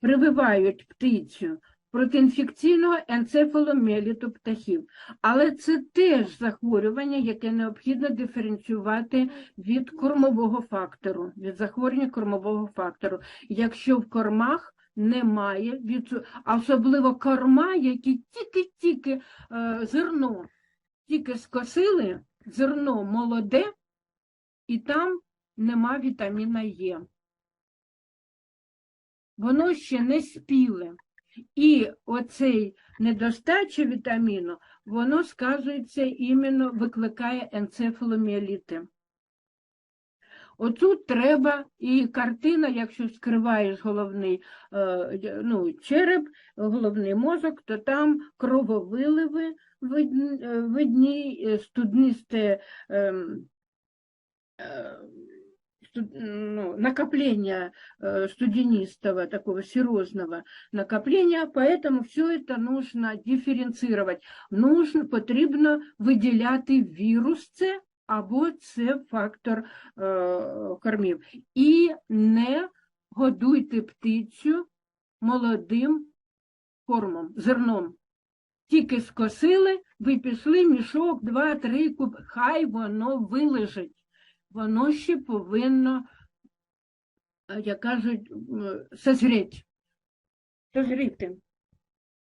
прививають птицю проти інфекційного енцефаломеліту птахів. Але це теж захворювання, яке необхідно диференціювати від кормового фактору, від захворювання кормового фактору. Якщо в кормах немає, особливо корма, які тільки-тільки е, зерно, тільки скосили, зерно молоде, і там нема вітаміна Е. Воно ще не спіле. І оцей недостача вітаміну, воно сказується іменно, викликає енцефаломіеліти. Отут треба і картина, якщо скриваєш головний е, ну, череп, головний мозок, то там крововиливи видні, е, е, студнисте ем, ну, накопление э, студенистого, такого серозного накопления, поэтому все это нужно дифференцировать. Нужно, потрібно виділяти вірус це або це фактор е, кормів. І не годуйте птицю молодим кормом, зерном. Тільки скосили, ви пішли, мішок, два, три куб, хай воно вилежить. Воно ще повинно, е, як кажуть, созріти. Созріти.